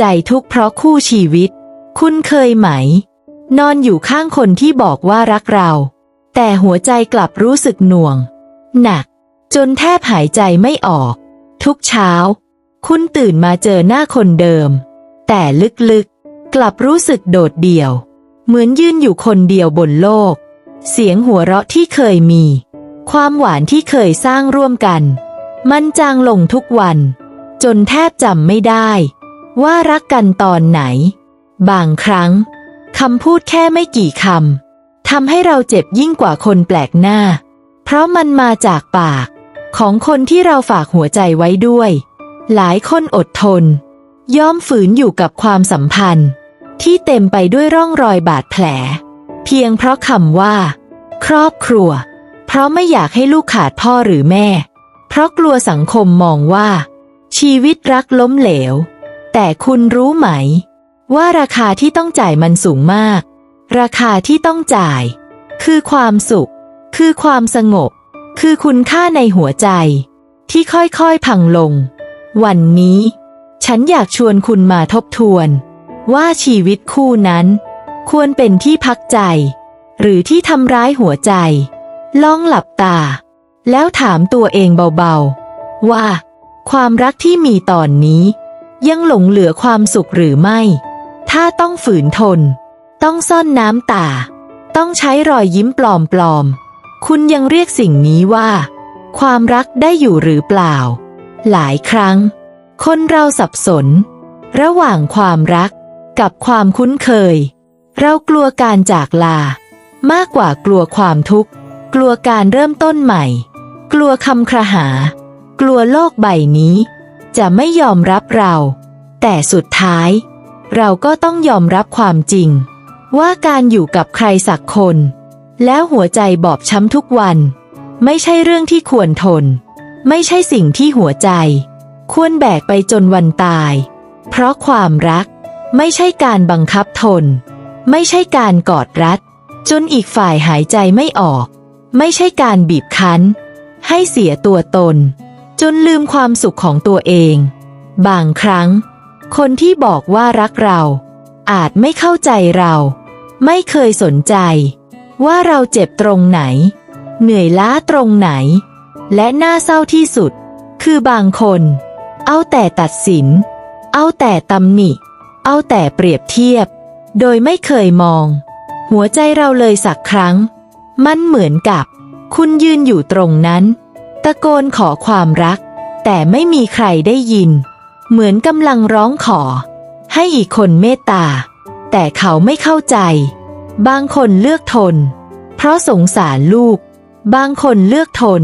ใจทุกข์เพราะคู่ชีวิต คุณเคยไหม นอนอยู่ข้างคนที่บอกว่ารักเรา แต่หัวใจกลับรู้สึกหน่วง หนัก จนแทบหายใจไม่ออก ทุกเช้า คุณตื่นมาเจอหน้าคนเดิม แต่ลึกๆ กลับรู้สึกโดดเดี่ยว เหมือนยืนอยู่คนเดียวบนโลก เสียงหัวเราะที่เคยมี ความหวานที่เคยสร้างร่วมกัน มันจางลงทุกวัน จนแทบจำไม่ได้ ว่ารักกันตอนไหน บางครั้งคำพูดแค่ไม่กี่คำทำให้เราเจ็บยิ่งกว่าคนแปลกหน้า เพราะมันมาจากปาก ของคนที่เราฝากหัวใจไว้ด้วย หลายคนอดทนยอมฝืนอยู่กับความสัมพันธ์ ที่เต็มไปด้วยร่องรอยบาดแผล เพียงเพราะคำว่า ครอบครัว เพราะไม่อยากให้ลูกขาดพ่อหรือแม่ เพราะกลัวสังคมมองว่า ชีวิตรักล้มเหลว แต่คุณรู้ไหม ว่าราคาที่ต้องจ่ายมันสูงมาก ราคาที่ต้องจ่าย คือความสุข คือความสงบ คือคุณค่าในหัวใจ ที่ค่อยๆพังลง วันนี้ ฉันอยากชวนคุณมาทบทวน ว่าชีวิตคู่นั้น ควรเป็นที่พักใจ หรือที่ทำร้ายหัวใจ ลองหลับตา แล้วถามตัวเองเบาๆ ว่า ความรักที่มีตอนนี้ ยังหลงเหลือความสุขหรือไม่ ถ้าต้องฝืนทน ต้องซ่อนน้ำตา ต้องใช้รอยยิ้มปลอมๆ คุณยังเรียกสิ่งนี้ว่า ความรักได้อยู่หรือเปล่า หลายครั้ง คนเราสับสน ระหว่างความรักกับความคุ้นเคย เรากลัวการจากลา มากกว่ากลัวความทุกข์ กลัวการเริ่มต้นใหม่ กลัวคำครหา กลัวโลกใบนี้ จะไม่ยอมรับเรา แต่สุดท้าย เราก็ต้องยอมรับความจริง ว่าการอยู่กับใครสักคน แล้วหัวใจบอบช้ำทุกวัน ไม่ใช่เรื่องที่ควรทน ไม่ใช่สิ่งที่หัวใจ ควรแบกไปจนวันตาย เพราะความรัก ไม่ใช่การบังคับทน ไม่ใช่การกอดรัด จนอีกฝ่ายหายใจไม่ออก ไม่ใช่การบีบคั้น ให้เสียตัวตน จนลืมความสุขของตัวเอง บางครั้ง คนที่บอกว่ารักเรา อาจไม่เข้าใจเรา ไม่เคยสนใจ ว่าเราเจ็บตรงไหน เหนื่อยล้าตรงไหน และน่าเศร้าที่สุด คือบางคน เอาแต่ตัดสิน เอาแต่ตำหนิ เอาแต่เปรียบเทียบ โดยไม่เคยมอง หัวใจเราเลยสักครั้ง มันเหมือนกับ คุณยืนอยู่ตรงนั้น ตะโกนขอความรัก แต่ไม่มีใครได้ยิน เหมือนกำลังร้องขอ ให้อีกคนเมตตา แต่เขาไม่เข้าใจ บางคนเลือกทน เพราะสงสารลูก บางคนเลือกทน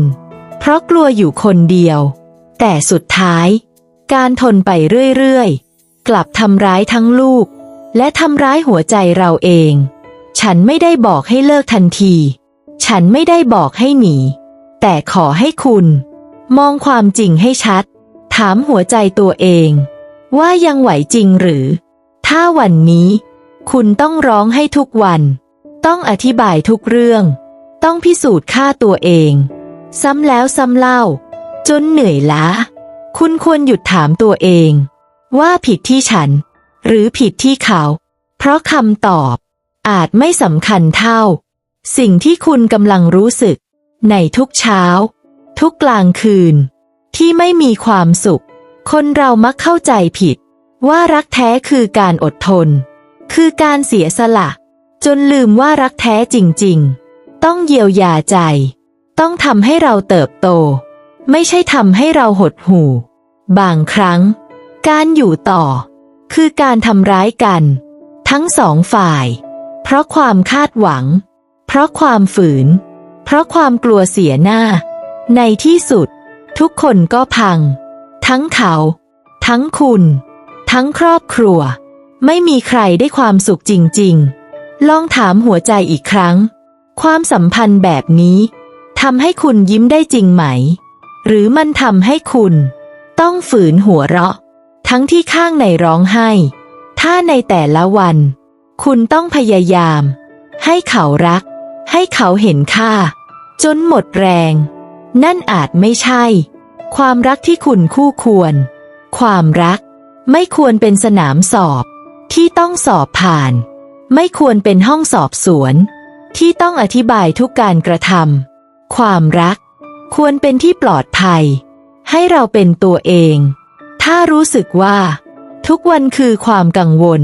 เพราะกลัวอยู่คนเดียว แต่สุดท้าย การทนไปเรื่อยๆ กลับทำร้ายทั้งลูก และทำร้ายหัวใจเราเอง ฉันไม่ได้บอกให้เลิกทันที ฉันไม่ได้บอกให้หนี แต่ขอให้คุณ มองความจริงให้ชัด ถามหัวใจตัวเอง ว่ายังไหวจริงหรือ ถ้าวันนี้ คุณต้องร้องให้ทุกวัน ต้องอธิบายทุกเรื่อง ต้องพิสูจน์ค่าตัวเอง ซ้ำแล้วซ้ำเล่า จนเหนื่อยล้า คุณควรหยุดถามตัวเอง ว่าผิดที่ฉัน หรือผิดที่เขา เพราะคำตอบ อาจไม่สำคัญเท่า สิ่งที่คุณกำลังรู้สึก ในทุกเช้า ทุกกลางคืน ที่ไม่มีความสุข คนเรามักเข้าใจผิด ว่ารักแท้คือการอดทน คือการเสียสละ จนลืมว่ารักแท้จริง ๆ ต้องเยียวยาใจ ต้องทำให้เราเติบโต ไม่ใช่ทำให้เราหดหู่ บางครั้ง การอยู่ต่อ คือการทำร้ายกัน ทั้งสองฝ่าย เพราะความคาดหวัง เพราะความฝืน เพราะความกลัวเสียหน้า ในที่สุด ทุกคนก็พัง ทั้งเขา ทั้งคุณ ทั้งครอบครัว ไม่มีใครได้ความสุขจริง ๆ ลองถามหัวใจอีกครั้ง ความสัมพันธ์แบบนี้ทำให้คุณยิ้มได้จริงไหม หรือมันทำให้คุณ ต้องฝืนหัวเราะ ทั้งที่ข้างในร้องไห้ ถ้าในแต่ละวัน คุณต้องพยายาม ให้เขารัก ให้เขาเห็นค่า จนหมดแรง นั่นอาจไม่ใช่ ความรักที่คุณคู่ควร ความรักไม่ควรเป็นสนามสอบ ที่ต้องสอบผ่าน ไม่ควรเป็นห้องสอบสวน ที่ต้องอธิบายทุกการกระทำความรัก ควรเป็นที่ปลอดภัย ให้เราเป็นตัวเอง ถ้ารู้สึกว่า ทุกวันคือความกังวล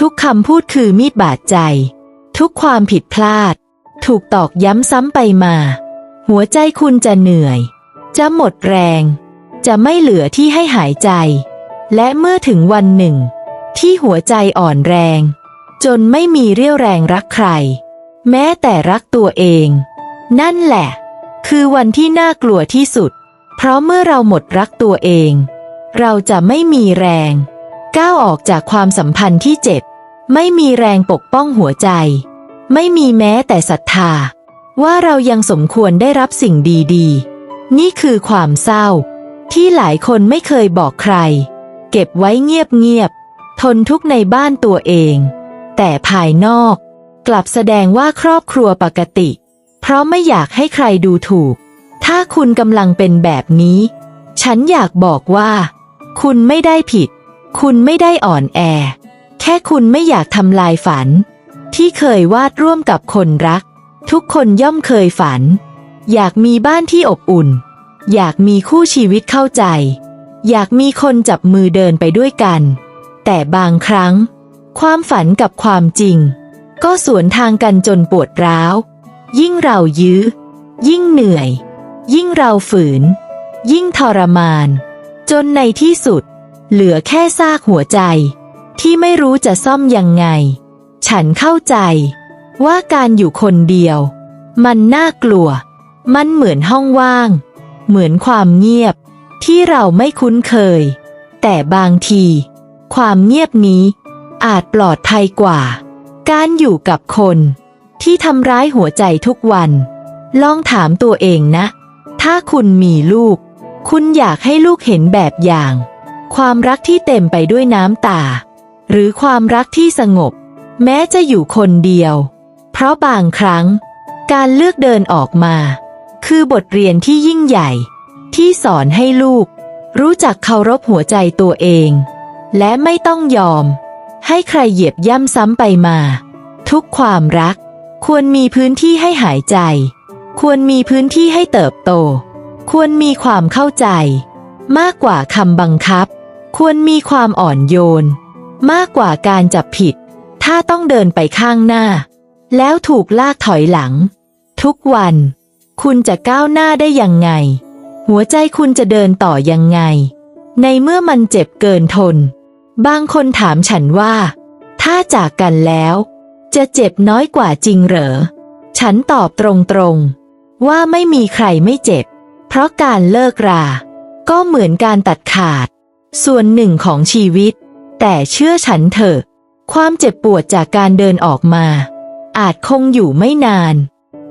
ทุกคำพูดคือมีดบาดใจ ทุกความผิดพลาด ถูกตอกย้ำซ้ำไปมา หัวใจคุณจะเหนื่อย จะหมดแรง จะไม่เหลือที่ให้หายใจ และเมื่อถึงวันหนึ่ง ที่หัวใจอ่อนแรง จนไม่มีเรี่ยวแรงรักใคร แม้แต่รักตัวเอง นั่นแหละ คือวันที่น่ากลัวที่สุด เพราะเมื่อเราหมดรักตัวเอง เราจะไม่มีแรง ก้าวออกจากความสัมพันธ์ที่เจ็บ ไม่มีแรงปกป้องหัวใจ ไม่มีแม้แต่ศรัทธา ว่าเรายังสมควรได้รับสิ่งดีๆ นี่คือความเศร้า ที่หลายคนไม่เคยบอกใคร เก็บไว้เงียบๆทนทุกข์ในบ้านตัวเอง แต่ภายนอก กลับแสดงว่าครอบครัวปกติ เพราะไม่อยากให้ใครดูถูก ถ้าคุณกำลังเป็นแบบนี้ ฉันอยากบอกว่า คุณไม่ได้ผิด คุณไม่ได้อ่อนแอ แค่คุณไม่อยากทำลายฝัน ที่เคยวาดร่วมกับคนรัก ทุกคนย่อมเคยฝัน อยากมีบ้านที่อบอุ่น อยากมีคู่ชีวิตเข้าใจ อยากมีคนจับมือเดินไปด้วยกัน แต่บางครั้ง ความฝันกับความจริง ก็สวนทางกันจนปวดร้าว ยิ่งเรายื้อ ยิ่งเหนื่อย ยิ่งเราฝืน ยิ่งทรมาน จนในที่สุด เหลือแค่ซากหัวใจ ที่ไม่รู้จะซ่อมยังไง ฉันเข้าใจ ว่าการอยู่คนเดียว มันน่ากลัว มันเหมือนห้องว่าง เหมือนความเงียบ ที่เราไม่คุ้นเคย แต่บางที ความเงียบนี้อาจปลอดภัยกว่า การอยู่กับคน ที่ทำร้ายหัวใจทุกวัน ลองถามตัวเองนะ ถ้าคุณมีลูก คุณอยากให้ลูกเห็นแบบอย่าง ความรักที่เต็มไปด้วยน้ำตา หรือความรักที่สงบ แม้จะอยู่คนเดียว เพราะบางครั้ง การเลือกเดินออกมา คือบทเรียนที่ยิ่งใหญ่ ที่สอนให้ลูก รู้จักเคารพหัวใจตัวเอง และไม่ต้องยอม ให้ใครเหยียบย่ำซ้ำไปมา ทุกความรัก ควรมีพื้นที่ให้หายใจ ควรมีพื้นที่ให้เติบโต ควรมีความเข้าใจ มากกว่าคำบังคับ ควรมีความอ่อนโยน มากกว่าการจับผิด ถ้าต้องเดินไปข้างหน้า แล้วถูกลากถอยหลัง ทุกวัน คุณจะก้าวหน้าได้ยังไง หัวใจคุณจะเดินต่อยังไง ในเมื่อมันเจ็บเกินทน บางคนถามฉันว่า ถ้าจากกันแล้ว จะเจ็บน้อยกว่าจริงเหรอ ฉันตอบตรงๆ ว่าไม่มีใครไม่เจ็บ เพราะการเลิกรา ก็เหมือนการตัดขาด ส่วนหนึ่งของชีวิต แต่เชื่อฉันเถอะ ความเจ็บปวดจากการเดินออกมา อาจคงอยู่ไม่นาน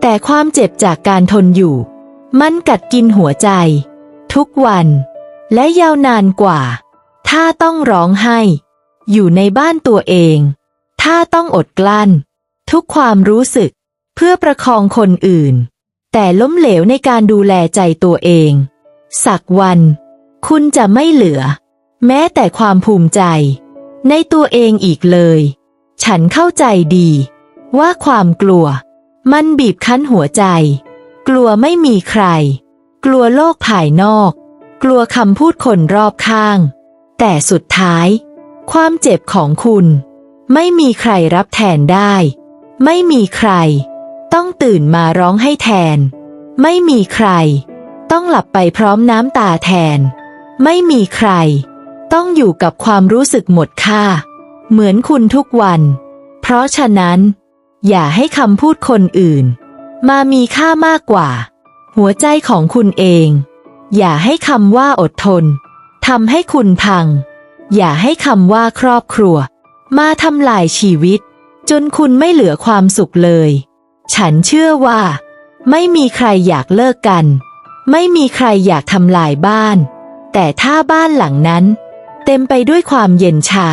แต่ความเจ็บจากการทนอยู่ มันกัดกินหัวใจ ทุกวัน และยาวนานกว่า ถ้าต้องร้องไห้ อยู่ในบ้านตัวเอง ถ้าต้องอดกลั้น ทุกความรู้สึก เพื่อประคองคนอื่น แต่ล้มเหลวในการดูแลใจตัวเอง สักวัน คุณจะไม่เหลือ แม้แต่ความภูมิใจ ในตัวเองอีกเลย ฉันเข้าใจดี ว่าความกลัว มันบีบคั้นหัวใจ กลัวไม่มีใคร กลัวโลกภายนอก กลัวคำพูดคนรอบข้าง แต่สุดท้าย ความเจ็บของคุณ ไม่มีใครรับแทนได้ ไม่มีใคร ต้องตื่นมาร้องให้แทน ไม่มีใคร ต้องหลับไปพร้อมน้ำตาแทน ไม่มีใคร ต้องอยู่กับความรู้สึกหมดค่า เหมือนคุณทุกวัน เพราะฉะนั้น อย่าให้คำพูดคนอื่น มามีค่ามากกว่า หัวใจของคุณเอง อย่าให้คำว่าอดทนทำให้คุณพัง อย่าให้คำว่าครอบครัว มาทำลายชีวิต จนคุณไม่เหลือความสุขเลย ฉันเชื่อว่า ไม่มีใครอยากเลิกกัน ไม่มีใครอยากทำลายบ้าน แต่ถ้าบ้านหลังนั้น เต็มไปด้วยความเย็นชา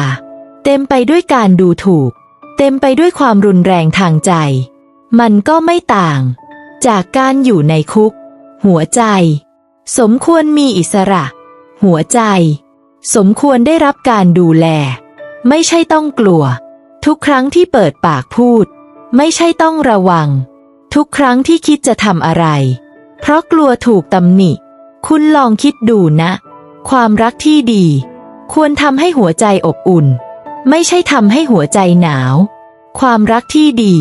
เต็มไปด้วยการดูถูก เต็มไปด้วยความรุนแรงทางใจ มันก็ไม่ต่าง จากการอยู่ในคุก หัวใจ สมควรมีอิสระ หัวใจ สมควรได้รับการดูแล ไม่ใช่ต้องกลัว ทุกครั้งที่เปิดปากพูด ไม่ใช่ต้องระวัง ทุกครั้งที่คิดจะทำอะไร เพราะกลัวถูกตำหนิ คุณลองคิดดูนะ ความรักที่ดี ควรทำให้หัวใจอบอุ่น ไม่ใช่ทำให้หัวใจหนาว ความรักที่ดี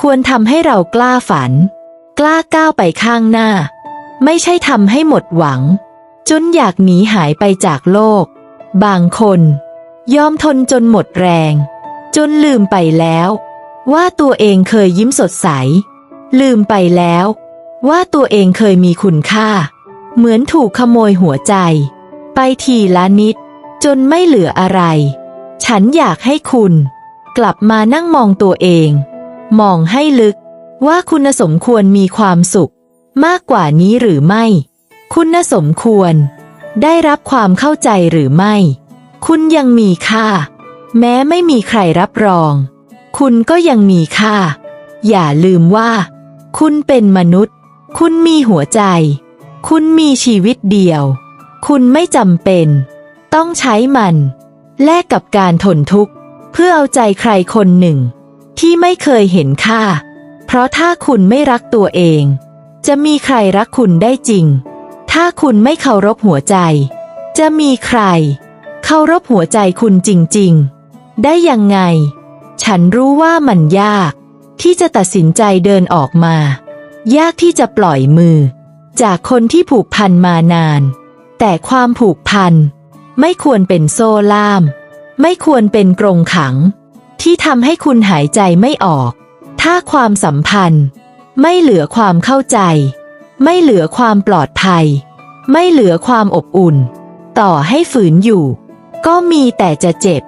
ควรทำให้เรากล้าฝัน กล้าก้าวไปข้างหน้า ไม่ใช่ทำให้หมดหวัง จนอยากหนีหายไปจากโลก บางคน ยอมทนจนหมดแรง จนลืมไปแล้ว ว่าตัวเองเคยยิ้มสดใส ลืมไปแล้ว ว่าตัวเองเคยมีคุณค่า เหมือนถูกขโมยหัวใจ ไปทีละนิด จนไม่เหลืออะไร ฉันอยากให้คุณ กลับมานั่งมองตัวเอง มองให้ลึกว่าคุณสมควรมีความสุข มากกว่านี้หรือไม่ คุณสมควร ได้รับความเข้าใจหรือไม่ คุณยังมีค่า แม้ไม่มีใครรับรอง คุณก็ยังมีค่า อย่าลืมว่า คุณเป็นมนุษย์ คุณมีหัวใจ คุณมีชีวิตเดียว คุณไม่จำเป็น ต้องใช้มัน แลกกับการทนทุกข์ เพื่อเอาใจใครคนหนึ่ง ที่ไม่เคยเห็นค่า เพราะถ้าคุณไม่รักตัวเอง จะมีใครรักคุณได้จริง ถ้าคุณไม่เคารพหัวใจ จะมีใคร เคารพหัวใจคุณจริง ๆ ได้ยังไง ฉันรู้ว่ามันยาก ที่จะตัดสินใจเดินออกมา ยากที่จะปล่อยมือ จากคนที่ผูกพันมานาน แต่ความผูกพัน ไม่ควรเป็นโซ่ล่าม ไม่ควรเป็นกรงขัง ที่ทำให้คุณหายใจไม่ออก ถ้าความสัมพันธ์ ไม่เหลือความเข้าใจ ไม่เหลือความปลอดภัย ไม่เหลือความอบอุ่น ต่อให้ฝืนอยู่ ก็มีแต่จะเจ็บ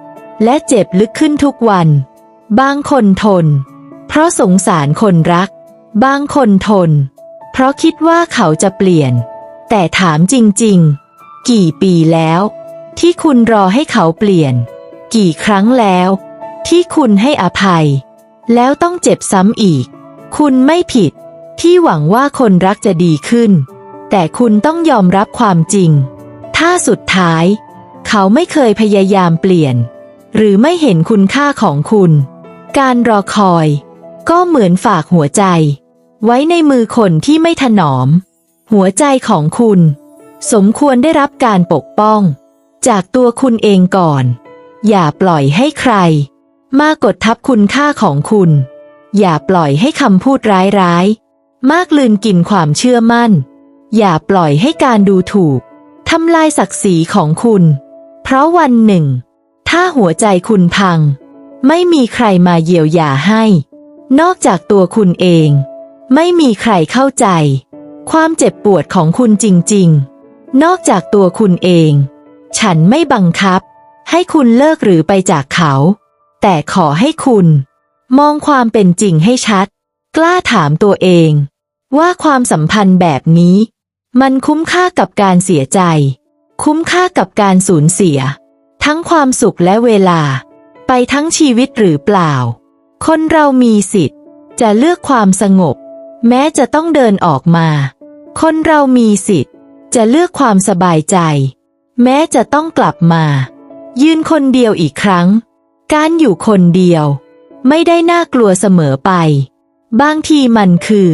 และเจ็บลึกขึ้นทุกวัน บางคนทน เพราะสงสารคนรัก บางคนทน เพราะคิดว่าเขาจะเปลี่ยน แต่ถามจริง ๆ กี่ปีแล้ว ที่คุณรอให้เขาเปลี่ยน กี่ครั้งแล้ว ที่คุณให้อภัย แล้วต้องเจ็บซ้ำอีก คุณไม่ผิด ที่หวังว่าคนรักจะดีขึ้น แต่คุณต้องยอมรับความจริง ถ้าสุดท้าย เขาไม่เคยพยายามเปลี่ยน หรือไม่เห็นคุณค่าของคุณ การรอคอย ก็เหมือนฝากหัวใจ ไว้ในมือคนที่ไม่ถนอม หัวใจของคุณ สมควรได้รับการปกป้อง จากตัวคุณเองก่อน อย่าปล่อยให้ใคร มากดทับคุณค่าของคุณ อย่าปล่อยให้คำพูดร้ายๆ มากลืนกินความเชื่อมั่น อย่าปล่อยให้การดูถูกทำลายศักดิ์ศรีของคุณ เพราะวันหนึ่ง ถ้าหัวใจคุณพัง ไม่มีใครมาเยียวยาให้ นอกจากตัวคุณเอง ไม่มีใครเข้าใจ ความเจ็บปวดของคุณจริง ๆ นอกจากตัวคุณเอง ฉันไม่บังคับ ให้คุณเลิกหรือไปจากเขา แต่ขอให้คุณ มองความเป็นจริงให้ชัด กล้าถามตัวเอง ว่าความสัมพันธ์แบบนี้ มันคุ้มค่ากับการเสียใจ คุ้มค่ากับการสูญเสีย ทั้งความสุขและเวลา ไปทั้งชีวิตหรือเปล่า คนเรามีสิทธิ์ จะเลือกความสงบ แม้จะต้องเดินออกมา คนเรามีสิทธิ์ จะเลือกความสบายใจ แม้จะต้องกลับมา ยืนคนเดียวอีกครั้ง การอยู่คนเดียว ไม่ได้น่ากลัวเสมอไป บางทีมันคือ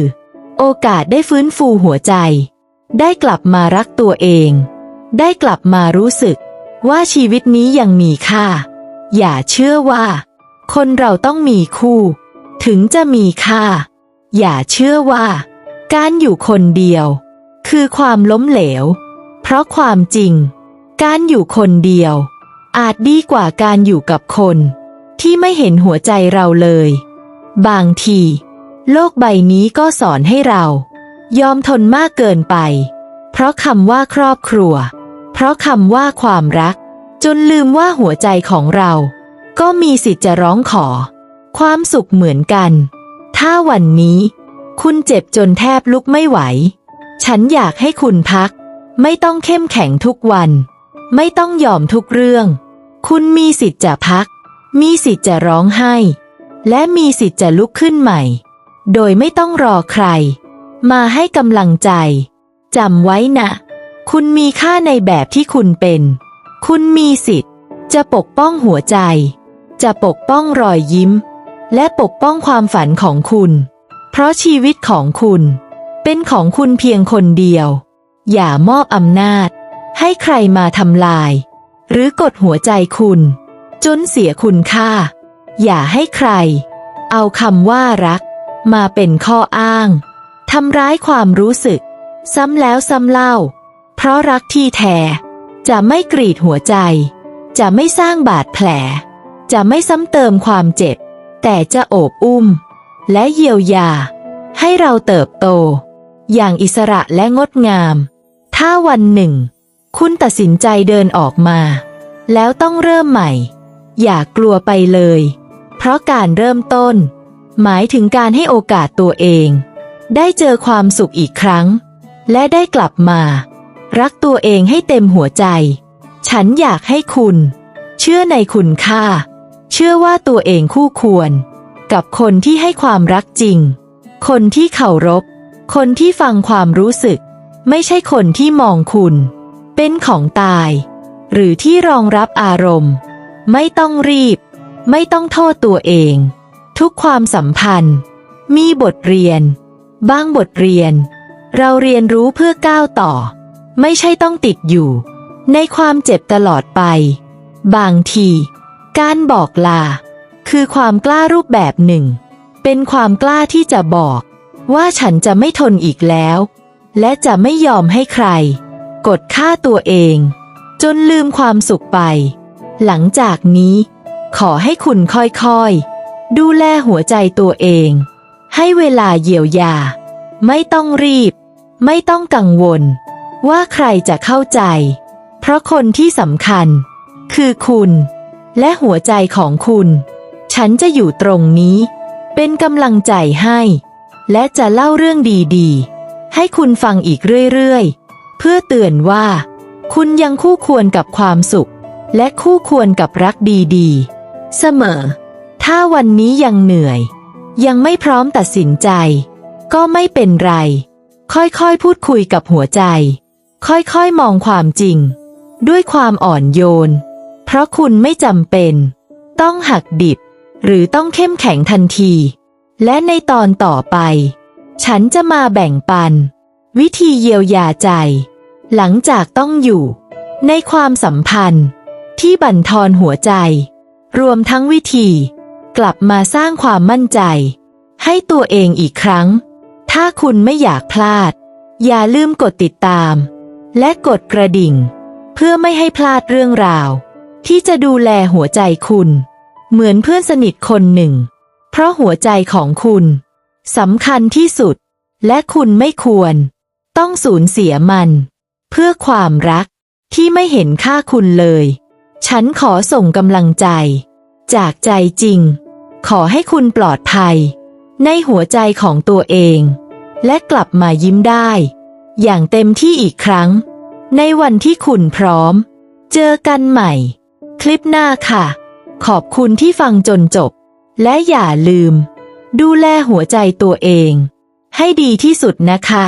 โอกาสได้ฟื้นฟูหัวใจ ได้กลับมารักตัวเอง ได้กลับมารู้สึก ว่าชีวิตนี้ยังมีค่า อย่าเชื่อว่า คนเราต้องมีคู่ ถึงจะมีค่า อย่าเชื่อว่า การอยู่คนเดียว คือความล้มเหลว เพราะความจริง การอยู่คนเดียว อาจดีกว่าการอยู่กับคน ที่ไม่เห็นหัวใจเราเลย บางที โลกใบนี้ก็สอนให้เรา ยอมทนมากเกินไป เพราะคำว่าครอบครัว เพราะคำว่าความรัก จนลืมว่าหัวใจของเรา ก็มีสิทธิ์จะร้องขอ ความสุขเหมือนกัน ถ้าวันนี้ คุณเจ็บจนแทบลุกไม่ไหว ฉันอยากให้คุณพัก ไม่ต้องเข้มแข็งทุกวัน ไม่ต้องยอมทุกเรื่อง คุณมีสิทธิ์จะพัก มีสิทธิ์จะร้องไห้ และมีสิทธิ์จะลุกขึ้นใหม่ โดยไม่ต้องรอใคร มาให้กำลังใจจำไว้นะ คุณมีค่าในแบบที่คุณเป็น คุณมีสิทธิ์ จะปกป้องหัวใจ จะปกป้องรอยยิ้ม และปกป้องความฝันของคุณ เพราะชีวิตของคุณ เป็นของคุณเพียงคนเดียว อย่ามอบอำนาจ ให้ใครมาทำลาย หรือกดหัวใจคุณ จนเสียคุณค่า อย่าให้ใคร เอาคำว่ารัก มาเป็นข้ออ้างทำร้ายความรู้สึก ซ้ำแล้วซ้ำเล่า เพราะรักที่แท้ จะไม่กรีดหัวใจ จะไม่สร้างบาดแผล จะไม่ซ้ำเติมความเจ็บ แต่จะโอบอุ้ม และเยียวยา ให้เราเติบโต อย่างอิสระและงดงาม ถ้าวันหนึ่ง คุณตัดสินใจเดินออกมา แล้วต้องเริ่มใหม่ อย่ากกลัวไปเลย เพราะการเริ่มต้น หมายถึงการให้โอกาสตัวเอง ได้เจอความสุขอีกครั้ง และได้กลับมา รักตัวเองให้เต็มหัวใจ ฉันอยากให้คุณ เชื่อในคุณค่า เชื่อว่าตัวเองคู่ควร กับคนที่ให้ความรักจริง คนที่เคารพ คนที่ฟังความรู้สึก ไม่ใช่คนที่มองคุณ เป็นของตาย หรือที่รองรับอารมณ์ ไม่ต้องรีบ ไม่ต้องโทษตัวเอง ทุกความสัมพันธ์ มีบทเรียนบางบทเรียน เราเรียนรู้เพื่อก้าวต่อ ไม่ใช่ต้องติดอยู่ ในความเจ็บตลอดไป บางที การบอกลา คือความกล้ารูปแบบหนึ่ง เป็นความกล้าที่จะบอก ว่าฉันจะไม่ทนอีกแล้ว และจะไม่ยอมให้ใคร กดฆ่าตัวเอง จนลืมความสุขไป หลังจากนี้ ขอให้คุณค่อยๆ ดูแลหัวใจตัวเอง ให้เวลาเยียวยา ไม่ต้องรีบ ไม่ต้องกังวล ว่าใครจะเข้าใจ เพราะคนที่สำคัญ คือคุณ และหัวใจของคุณ ฉันจะอยู่ตรงนี้ เป็นกำลังใจให้ และจะเล่าเรื่องดีๆ ให้คุณฟังอีกเรื่อยๆ เพื่อเตือนว่า คุณยังคู่ควรกับความสุข และคู่ควรกับรักดีๆ เสมอ ถ้าวันนี้ยังเหนื่อย ยังไม่พร้อมตัดสินใจ ก็ไม่เป็นไร ค่อยๆ พูดคุยกับหัวใจ ค่อยๆ มองความจริง ด้วยความอ่อนโยน เพราะคุณไม่จำเป็น ต้องหักดิบ หรือต้องเข้มแข็งทันที และในตอนต่อไป ฉันจะมาแบ่งปัน วิธีเยียวยาใจ หลังจากต้องอยู่ ในความสัมพันธ์ ที่บั่นทอนหัวใจ รวมทั้งวิธี กลับมาสร้างความมั่นใจ ให้ตัวเองอีกครั้ง ถ้าคุณไม่อยากพลาด อย่าลืมกดติดตาม และกดกระดิ่ง เพื่อไม่ให้พลาดเรื่องราว ที่จะดูแลหัวใจคุณ เหมือนเพื่อนสนิทคนหนึ่ง เพราะหัวใจของคุณสำคัญที่สุด และคุณไม่ควร ต้องสูญเสียมัน เพื่อความรักที่ไม่เห็นค่าคุณเลย ฉันขอส่งกำลังใจ จากใจจริง ขอให้คุณปลอดภัย ในหัวใจของตัวเอง และกลับมายิ้มได้ อย่างเต็มที่อีกครั้ง ในวันที่คุณพร้อม เจอกันใหม่ คลิปหน้าค่ะ ขอบคุณที่ฟังจนจบ และอย่าลืม ดูแลหัวใจตัวเอง ให้ดีที่สุดนะคะ